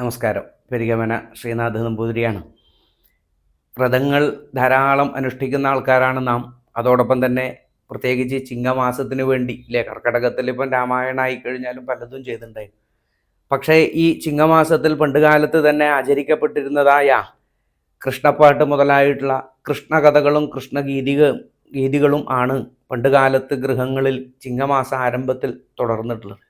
നമസ്കാരം. പെരികമന ശ്രീനാഥ് നമ്പൂതിരിയാണ്. വ്രതങ്ങൾ ധാരാളം അനുഷ്ഠിക്കുന്ന ആൾക്കാരാണ് നാം. അതോടൊപ്പം തന്നെ പ്രത്യേകിച്ച് ചിങ്ങമാസത്തിന് വേണ്ടി ഇല്ലേ? കർക്കടകത്തിൽ ഇപ്പം രാമായണം ആയിക്കഴിഞ്ഞാലും പലതും ചെയ്തിട്ടുണ്ടായിരുന്നു. പക്ഷേ ഈ ചിങ്ങമാസത്തിൽ പണ്ടുകാലത്ത് തന്നെ ആചരിക്കപ്പെട്ടിരുന്നതായ കൃഷ്ണപ്പാട്ട് മുതലായിട്ടുള്ള കൃഷ്ണകഥകളും കൃഷ്ണഗീതിക ഗീതികളും ആണ് പണ്ടുകാലത്ത് ഗൃഹങ്ങളിൽ ചിങ്ങമാസ ആരംഭത്തിൽ തുടർന്നിട്ടുള്ളത്.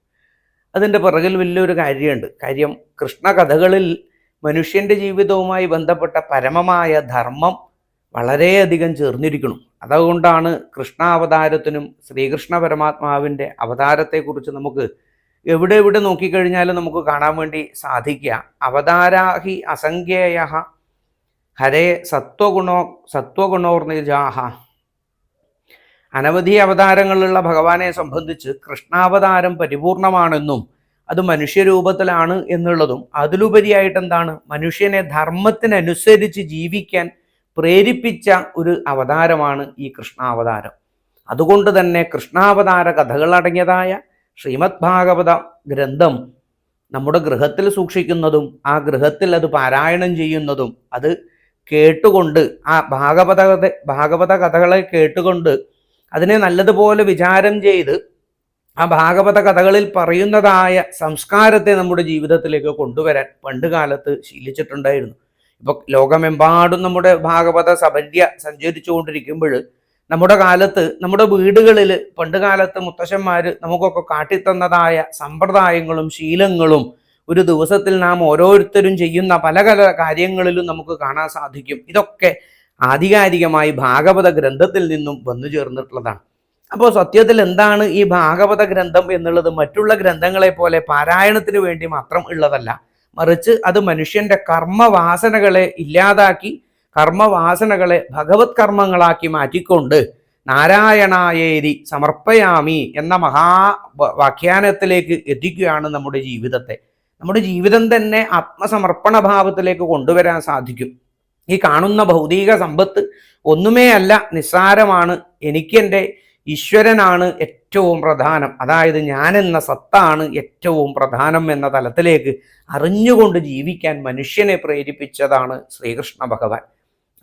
അതിന്റെ പിറകിൽ വലിയൊരു കാര്യമുണ്ട്. കാര്യം കൃഷ്ണകഥകളിൽ മനുഷ്യന്റെ ജീവിതവുമായി ബന്ധപ്പെട്ട പരമമായ ധർമ്മം വളരെയധികം ചേർന്നിരിക്കുന്നു. അതുകൊണ്ടാണ് കൃഷ്ണാവതാരത്തിനും ശ്രീകൃഷ്ണ പരമാത്മാവിന്റെ അവതാരത്തെക്കുറിച്ച് നമുക്ക് എവിടെ എവിടെ നോക്കിക്കഴിഞ്ഞാലും നമുക്ക് കാണാൻ വേണ്ടി സാധിക്കുക. അവതാരാഹി അസംഖ്യേയ ഹരേ സത്വഗുണോ സത്വഗുണോർനിജാഹ. അനവധി അവതാരങ്ങളുള്ള ഭഗവാനെ സംബന്ധിച്ച് കൃഷ്ണാവതാരം പരിപൂർണമാണെന്നും അത് മനുഷ്യരൂപത്തിലാണ് എന്നുള്ളതും അതിലുപരിയായിട്ട് എന്താണ് മനുഷ്യനെ ധർമ്മത്തിനനുസരിച്ച് ജീവിക്കാൻ പ്രേരിപ്പിച്ച ഒരു അവതാരമാണ് ഈ കൃഷ്ണാവതാരം. അതുകൊണ്ട് തന്നെ കൃഷ്ണാവതാര കഥകളടങ്ങിയതായ ശ്രീമദ് ഭാഗവത ഗ്രന്ഥം നമ്മുടെ ഗൃഹത്തിൽ സൂക്ഷിക്കുന്നതും ആ ഗൃഹത്തിൽ അത് പാരായണം ചെയ്യുന്നതും അത് കേട്ടുകൊണ്ട് ആ ഭാഗവത ഭാഗവത കഥകളെ കേട്ടുകൊണ്ട് അതിനെ നല്ലതുപോലെ വിചാരം ചെയ്ത് ആ ഭാഗവത കഥകളിൽ പറയുന്നതായ സംസ്കാരത്തെ നമ്മുടെ ജീവിതത്തിലേക്ക് കൊണ്ടുവരാൻ പണ്ട് കാലത്ത് ശീലിച്ചിട്ടുണ്ടായിരുന്നു. ഇപ്പൊ ലോകമെമ്പാടും നമ്മുടെ ഭാഗവത സഭല്യ സഞ്ചരിച്ചുകൊണ്ടിരിക്കുമ്പോൾ നമ്മുടെ കാലത്ത് നമ്മുടെ വീടുകളിൽ പണ്ട് കാലത്ത് നമുക്കൊക്കെ കാട്ടിത്തന്നതായ സമ്പ്രദായങ്ങളും ശീലങ്ങളും ഒരു ദിവസത്തിൽ നാം ഓരോരുത്തരും ചെയ്യുന്ന പല പല കാര്യങ്ങളിലും നമുക്ക് കാണാൻ സാധിക്കും. ഇതൊക്കെ ആധികാരികമായി ഭാഗവത ഗ്രന്ഥത്തിൽ നിന്നും വന്നു ചേർന്നിട്ടുള്ളതാണ്. അപ്പോൾ സത്യത്തിൽ എന്താണ് ഈ ഭാഗവത ഗ്രന്ഥം എന്നുള്ളത് മറ്റുള്ള ഗ്രന്ഥങ്ങളെ പോലെ പാരായണത്തിന് വേണ്ടി മാത്രം ഉള്ളതല്ല. മറിച്ച് അത് മനുഷ്യന്റെ കർമ്മവാസനകളെ ഇല്ലാതാക്കി കർമ്മവാസനകളെ ഭഗവത് കർമ്മങ്ങളാക്കി മാറ്റിക്കൊണ്ട് നാരായണായേരി സമർപ്പയാമി എന്ന മഹാ വ്യാഖ്യാനത്തിലേക്ക് എത്തിക്കുകയാണ് നമ്മുടെ ജീവിതത്തെ. നമ്മുടെ ജീവിതം തന്നെ ആത്മസമർപ്പണ ഭാവത്തിലേക്ക് കൊണ്ടുവരാൻ സാധിക്കും. ഈ കാണുന്ന ഭൗതിക സമ്പത്ത് ഒന്നുമേ അല്ല നിസ്സാരമാണ്. എനിക്കെന്റെ ഈശ്വരനാണ് ഏറ്റവും പ്രധാനം. അതായത് ഞാൻ എന്ന സത്താണ് ഏറ്റവും പ്രധാനം എന്ന തലത്തിലേക്ക് അറിഞ്ഞുകൊണ്ട് ജീവിക്കാൻ മനുഷ്യനെ പ്രേരിപ്പിച്ചതാണ് ശ്രീകൃഷ്ണ ഭഗവാൻ.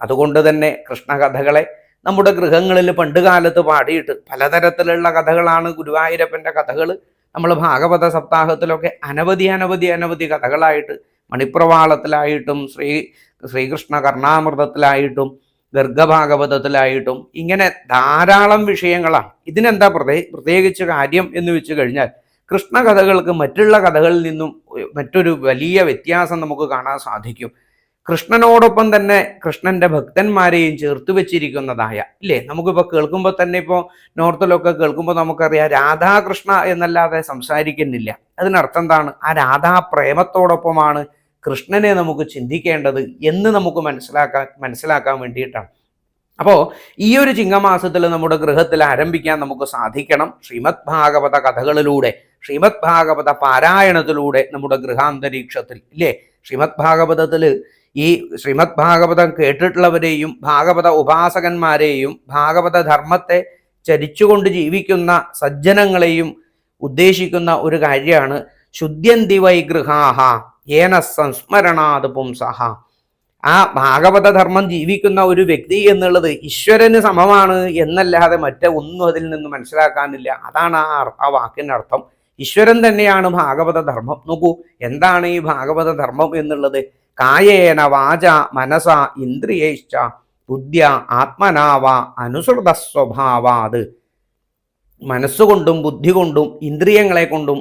അതുകൊണ്ട് തന്നെ കൃഷ്ണകഥകളെ നമ്മുടെ ഗൃഹങ്ങളിൽ പണ്ടുകാലത്ത് പാടിയിട്ട് പലതരത്തിലുള്ള കഥകളാണ് ഗുരുവായൂരപ്പന്റെ കഥകൾ നമ്മൾ ഭാഗവത സപ്താഹത്തിലൊക്കെ അനവധി അനവധി അനവധി കഥകളായിട്ട് മണിപ്രവാളത്തിലായിട്ടും ശ്രീ ശ്രീകൃഷ്ണ കർണാമൃതത്തിലായിട്ടും ഗർഗഭാഗവതത്തിലായിട്ടും ഇങ്ങനെ ധാരാളം വിഷയങ്ങളാണ്. ഇതിനെന്താ പ്രത്യേ പ്രത്യേകിച്ച് കാര്യം എന്ന് വെച്ച് കഴിഞ്ഞാൽ കൃഷ്ണകഥകൾക്ക് മറ്റുള്ള കഥകളിൽ നിന്നും മറ്റൊരു വലിയ വ്യത്യാസം നമുക്ക് കാണാൻ സാധിക്കും. കൃഷ്ണനോടൊപ്പം തന്നെ കൃഷ്ണന്റെ ഭക്തന്മാരെയും ചേർത്ത് വെച്ചിരിക്കുന്നതായ ഇല്ലേ? നമുക്കിപ്പോൾ കേൾക്കുമ്പോൾ തന്നെ ഇപ്പോൾ നോർത്തിലൊക്കെ കേൾക്കുമ്പോൾ നമുക്കറിയാം രാധാകൃഷ്ണ എന്നല്ലാതെ സംസാരിക്കുന്നില്ല. അതിനർത്ഥം എന്താണ്? ആ രാധാ പ്രേമത്തോടൊപ്പമാണ് കൃഷ്ണനെ നമുക്ക് ചിന്തിക്കേണ്ടത് എന്ന് നമുക്ക് മനസ്സിലാക്കാൻ മനസ്സിലാക്കാൻ വേണ്ടിയിട്ടാണ്. അപ്പോൾ ഈ ഒരു ചിങ്ങമാസത്തിൽ നമ്മുടെ ഗൃഹത്തിൽ ആരംഭിക്കാൻ നമുക്ക് സാധിക്കണം ശ്രീമദ് ഭാഗവത കഥകളിലൂടെ ശ്രീമദ് ഭാഗവത പാരായണത്തിലൂടെ നമ്മുടെ ഗൃഹാന്തരീക്ഷത്തിൽ ഇല്ലേ? ശ്രീമദ് ഭാഗവതത്തിൽ ഈ ശ്രീമദ് ഭാഗവതം കേട്ടിട്ടുള്ളവരെയും ഭാഗവത ഉപാസകന്മാരെയും ഭാഗവത ധർമ്മത്തെ ചരിച്ചുകൊണ്ട് ജീവിക്കുന്ന സജ്ജനങ്ങളെയും ഉദ്ദേശിക്കുന്ന ഒരു കാര്യമാണ് ശുദ്ധ്യന്തി വൈഗൃഹാഹ ഏന സംസ്മരണാത് പുംസഹ ആ ഭാഗവത ധർമ്മം ജീവിക്കുന്ന ഒരു വ്യക്തി എന്നുള്ളത് ഈശ്വരന് സമമാണ് എന്നല്ലാതെ മറ്റേ ഒന്നും അതിൽ നിന്ന് മനസ്സിലാക്കാനില്ല. അതാണ് ആ ആ വാക്കിന്റെ അർത്ഥം ഈശ്വരൻ തന്നെയാണ് ഭാഗവത ധർമ്മം നോക്കൂ എന്താണ് ഈ ഭാഗവത ധർമ്മം എന്നുള്ളത്? കായേന വാച മനസ ഇന്ദ്രിയേശ്ച ബുദ്ധ്യ ആത്മനാവ അനുസൃത സ്വഭാവാത് മനസ്സുകൊണ്ടും ബുദ്ധി കൊണ്ടും ഇന്ദ്രിയങ്ങളെ കൊണ്ടും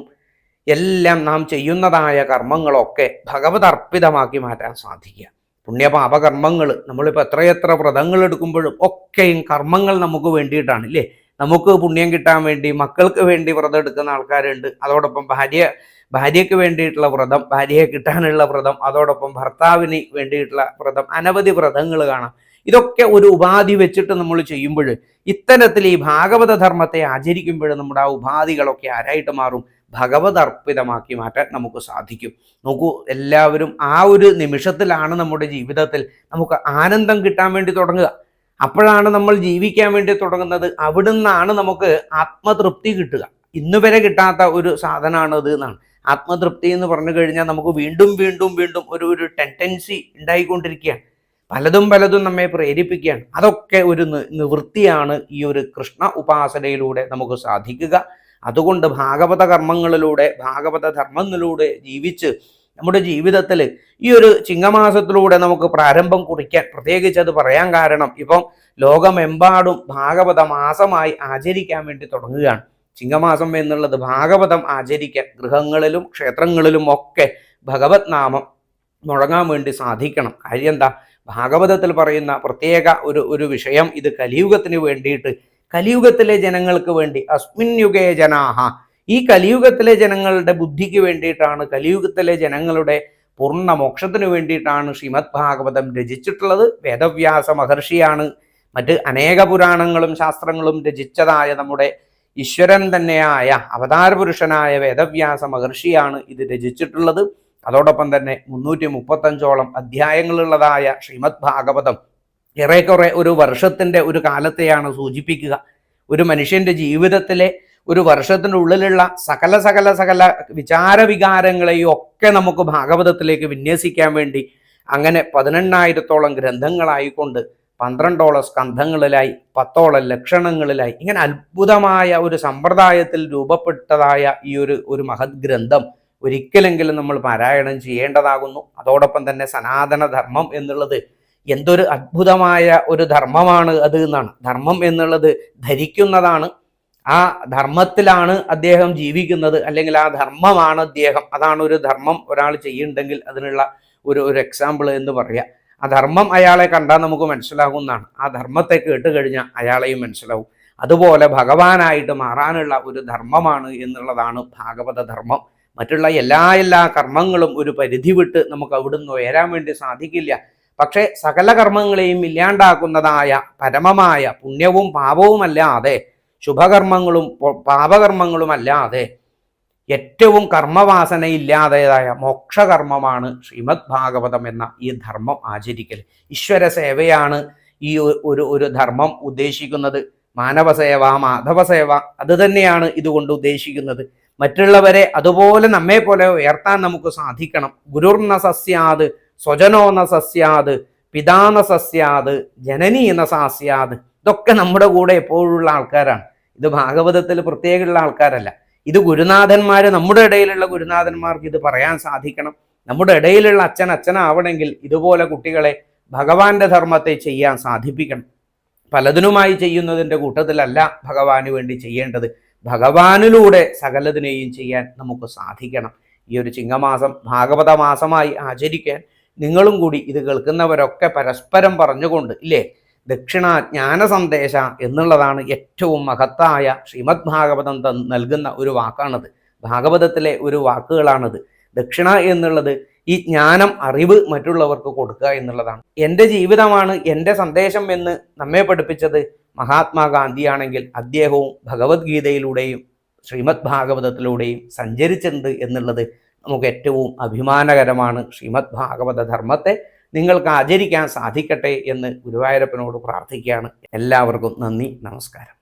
എല്ലാം നാം ചെയ്യുന്നതായ കർമ്മങ്ങളൊക്കെ ഭഗവത് അർപ്പിതമാക്കി മാറ്റാൻ സാധിക്കുക. പുണ്യപാപകർമ്മങ്ങൾ നമ്മളിപ്പോൾ എത്രയെത്ര വ്രതങ്ങൾ എടുക്കുമ്പോഴും ഒക്കെയും കർമ്മങ്ങൾ നമുക്ക് വേണ്ടിയിട്ടാണ് ഇല്ലേ നമുക്ക് പുണ്യം കിട്ടാൻ വേണ്ടി മക്കൾക്ക് വേണ്ടി വ്രതം എടുക്കുന്ന ആൾക്കാരുണ്ട്. അതോടൊപ്പം ഭാര്യ ഭാര്യയ്ക്ക് വേണ്ടിയിട്ടുള്ള വ്രതം ഭാര്യയെ കിട്ടാനുള്ള വ്രതം അതോടൊപ്പം ഭർത്താവിന് വേണ്ടിയിട്ടുള്ള വ്രതം അനവധി വ്രതങ്ങൾ കാണാം. ഇതൊക്കെ ഒരു ഉപാധി വെച്ചിട്ട് നമ്മൾ ചെയ്യുമ്പോൾ ഇത്തരത്തിൽ ഈ ഭാഗവത ധർമ്മത്തെ ആചരിക്കുമ്പോൾ നമ്മുടെ ആ ഉപാധികളൊക്കെ ആരായിട്ട് മാറും? ഭഗവത് അർപ്പിതമാക്കി മാറ്റാൻ നമുക്ക് സാധിക്കും. നോക്കൂ എല്ലാവരും ആ ഒരു നിമിഷത്തിലാണ് നമ്മുടെ ജീവിതത്തിൽ നമുക്ക് ആനന്ദം കിട്ടാൻ വേണ്ടി തുടങ്ങുക. അപ്പോഴാണ് നമ്മൾ ജീവിക്കാൻ വേണ്ടി തുടങ്ങുന്നത്. അവിടുന്നാണ് നമുക്ക് ആത്മതൃപ്തി കിട്ടുക. ഇന്ന് വരെ കിട്ടാത്ത ഒരു സാധനമാണ് അത് എന്നാണ്. ആത്മതൃപ്തി എന്ന് പറഞ്ഞു കഴിഞ്ഞാൽ നമുക്ക് വീണ്ടും വീണ്ടും വീണ്ടും ഒരു ഒരു ടെൻഡൻസി ഉണ്ടായിക്കൊണ്ടിരിക്കുകയാണ്. പലതും പലതും നമ്മെ പ്രേരിപ്പിക്കുകയാണ്. അതൊക്കെ ഒരു നിവൃത്തിയാണ് ഈ ഒരു കൃഷ്ണ ഉപാസനയിലൂടെ നമുക്ക് സാധിക്കുക. അതുകൊണ്ട് ഭാഗവത കർമ്മങ്ങളിലൂടെ ഭാഗവത ധർമ്മങ്ങളിലൂടെ ജീവിച്ച് നമ്മുടെ ജീവിതത്തിൽ ഈ ഒരു ചിങ്ങമാസത്തിലൂടെ നമുക്ക് പ്രാരംഭം കുറിക്കാൻ പ്രത്യേകിച്ച് അത് പറയാൻ കാരണം ഇപ്പം ലോകമെമ്പാടും ഭാഗവത മാസമായി ആചരിക്കാൻ വേണ്ടി തുടങ്ങുകയാണ്. ചിങ്ങമാസം എന്നുള്ളത് ഭാഗവതം ആചരിക്കാൻ ഗൃഹങ്ങളിലും ക്ഷേത്രങ്ങളിലും ഒക്കെ ഭഗവത് നാമം മുഴങ്ങാൻ വേണ്ടി സാധിക്കണം. കാര്യം എന്താ? ഭാഗവതത്തിൽ പറയുന്ന പ്രത്യേക ഒരു ഒരു വിഷയം ഇത് കലിയുഗത്തിന് വേണ്ടിയിട്ട് കലിയുഗത്തിലെ ജനങ്ങൾക്ക് വേണ്ടി അസ്മിൻ യുഗേ ജനാഹ. ഈ കലിയുഗത്തിലെ ജനങ്ങളുടെ ബുദ്ധിക്ക് വേണ്ടിയിട്ടാണ് കലിയുഗത്തിലെ ജനങ്ങളുടെ പൂർണ മോക്ഷത്തിന് വേണ്ടിയിട്ടാണ് ശ്രീമദ് ഭാഗവതം രചിച്ചിട്ടുള്ളത്. വേദവ്യാസ മഹർഷിയാണ് മറ്റ് അനേക പുരാണങ്ങളും ശാസ്ത്രങ്ങളും രചിച്ചതായ നമ്മുടെ ഈശ്വരൻ തന്നെയായ അവതാര പുരുഷനായ വേദവ്യാസ മഹർഷിയാണ് ഇത് രചിച്ചിട്ടുള്ളത്. അതോടൊപ്പം തന്നെ മുന്നൂറ്റി മുപ്പത്തഞ്ചോളം അധ്യായങ്ങളുള്ളതായ ശ്രീമദ് ഭാഗവതം ഏറെക്കുറെ ഒരു വർഷത്തിന്റെ ഒരു കാലത്തെയാണ് സൂചിപ്പിക്കുക. ഒരു മനുഷ്യന്റെ ജീവിതത്തിലെ ഒരു വർഷത്തിന്റെ ഉള്ളിലുള്ള സകല സകല സകല വിചാരവികാരങ്ങളെയും ഒക്കെ നമുക്ക് ഭാഗവതത്തിലേക്ക് വിന്യസിക്കാൻ വേണ്ടി അങ്ങനെ പതിനെണ്ണായിരത്തോളം ഗ്രന്ഥങ്ങളായിക്കൊണ്ട് പന്ത്രണ്ടോളം സ്കന്ധങ്ങളിലായി പത്തോളം ലക്ഷണങ്ങളിലായി ഇങ്ങനെ അത്ഭുതമായ ഒരു സമ്പ്രദായത്തിൽ രൂപപ്പെട്ടതായ ഈ ഒരു ഒരു മഹത് ഗ്രന്ഥം ഒരിക്കലെങ്കിലും നമ്മൾ പാരായണം ചെയ്യേണ്ടതാകുന്നു. അതോടൊപ്പം തന്നെ സനാതനധർമ്മം എന്നുള്ളത് എന്തൊരു അത്ഭുതമായ ഒരു ധർമ്മമാണ് അത് എന്നാണ്. ധർമ്മം എന്നുള്ളത് ധരിക്കുന്നതാണ്. ആ ധർമ്മത്തിലാണ് അദ്ദേഹം ജീവിക്കുന്നത്. അല്ലെങ്കിൽ ആ ധർമ്മമാണ് അദ്ദേഹം. അതാണ് ഒരു ധർമ്മം ഒരാൾ ചെയ്യുന്നുണ്ടെങ്കിൽ അതിനുള്ള ഒരു ഒരു എക്സാമ്പിൾ എന്ന് പറയാം. ആ ധർമ്മം അയാളെ കണ്ടാൽ നമുക്ക് മനസ്സിലാകുന്നതാണ്. ആ ധർമ്മത്തെ കേട്ട് കഴിഞ്ഞാൽ അയാളെയും മനസ്സിലാവും. അതുപോലെ ഭഗവാനായിട്ട് മാറാനുള്ള ഒരു ധർമ്മമാണ് എന്നുള്ളതാണ് ഭാഗവത ധർമ്മം. മറ്റുള്ള എല്ലാ എല്ലാ കർമ്മങ്ങളും ഒരു പരിധി വിട്ട് നമുക്ക് അവിടുന്ന് ഉയരാൻ വേണ്ടി സാധിക്കില്ല. പക്ഷേ സകല കർമ്മങ്ങളെയും ഇല്ലാണ്ടാക്കുന്നതായ പരമമായ പുണ്യവും പാപവുമല്ലാതെ ശുഭകർമ്മങ്ങളും പാപകർമ്മങ്ങളും അല്ലാതെ ഏറ്റവും കർമ്മവാസനയില്ലാതേതായ മോക്ഷകർമ്മമാണ് ശ്രീമദ് ഭാഗവതം എന്ന ഈ ധർമ്മം ആചരിക്കൽ. ഈശ്വര സേവയാണ് ഈ ഒരു ഒരു ധർമ്മം ഉദ്ദേശിക്കുന്നത്. മാനവസേവ മാധവസേവ അത് തന്നെയാണ് ഇതുകൊണ്ട് ഉദ്ദേശിക്കുന്നത്. മറ്റുള്ളവരെ അതുപോലെ നമ്മെ പോലെ ഉയർത്താൻ നമുക്ക് സാധിക്കണം. ഗുരുർന സസ്യാത് സ്വജനോ ന സസ്യാത് പിതാന സസ്യാത് ജനനി എന്ന സാസ്യാത് ഇതൊക്കെ നമ്മുടെ കൂടെ എപ്പോഴുള്ള ആൾക്കാരാണ്. ഇത് ഭാഗവതത്തിൽ പ്രത്യേകമുള്ള ആൾക്കാരല്ല. ഇത് ഗുരുനാഥന്മാർ നമ്മുടെ ഇടയിലുള്ള ഗുരുനാഥന്മാർക്ക് ഇത് പറയാൻ സാധിക്കണം. നമ്മുടെ ഇടയിലുള്ള അച്ഛൻ അച്ഛനാവണമെങ്കിൽ ഇതുപോലെ കുട്ടികളെ ഭഗവാന്റെ ധർമ്മത്തെ ചെയ്യാൻ സാധിപ്പിക്കണം. പലതിനുമായി ചെയ്യുന്നതിന്റെ കൂട്ടത്തിലല്ല ഭഗവാന് വേണ്ടി ചെയ്യേണ്ടത്. ഭഗവാനിലൂടെ സകലതിനെയും ചെയ്യാൻ നമുക്ക് സാധിക്കണം. ഈ ഒരു ചിങ്ങമാസം ഭാഗവത മാസമായി ആചരിക്കാൻ നിങ്ങളും കൂടി ഇത് കേൾക്കുന്നവരൊക്കെ പരസ്പരം പറഞ്ഞുകൊണ്ട് ഇല്ലേ? ദക്ഷിണ ജ്ഞാന സന്ദേശ എന്നുള്ളതാണ് ഏറ്റവും മഹത്തായ ശ്രീമദ് ഭാഗവതം നൽകുന്ന ഒരു വാക്കാണത്. ഭാഗവതത്തിലെ ഒരു വാക്കുകളാണത്. ദക്ഷിണ എന്നുള്ളത് ഈ ജ്ഞാനം അറിവ് മറ്റുള്ളവർക്ക് കൊടുക്കുക എന്നുള്ളതാണ്. എന്റെ ജീവിതമാണ് എന്റെ സന്ദേശം എന്ന് നമ്മെ പഠിപ്പിച്ചത് മഹാത്മാഗാന്ധിയാണെങ്കിൽ അദ്ദേഹവും ഭഗവത്ഗീതയിലൂടെയും ശ്രീമദ് ഭാഗവതത്തിലൂടെയും സഞ്ചരിച്ചിട്ടുണ്ട് എന്നുള്ളത് നമുക്ക് ഏറ്റവും അഭിമാനകരമാണ് ശ്രീമദ് ഭാഗവത ധർമ്മത്തെ നിങ്ങൾക്ക് ആചരിക്കാൻ സാധിക്കട്ടെ എന്ന് ഗുരുവായൂരപ്പനോട് പ്രാർത്ഥിക്കുകയാണ്. എല്ലാവർക്കും നന്ദി നമസ്കാരം.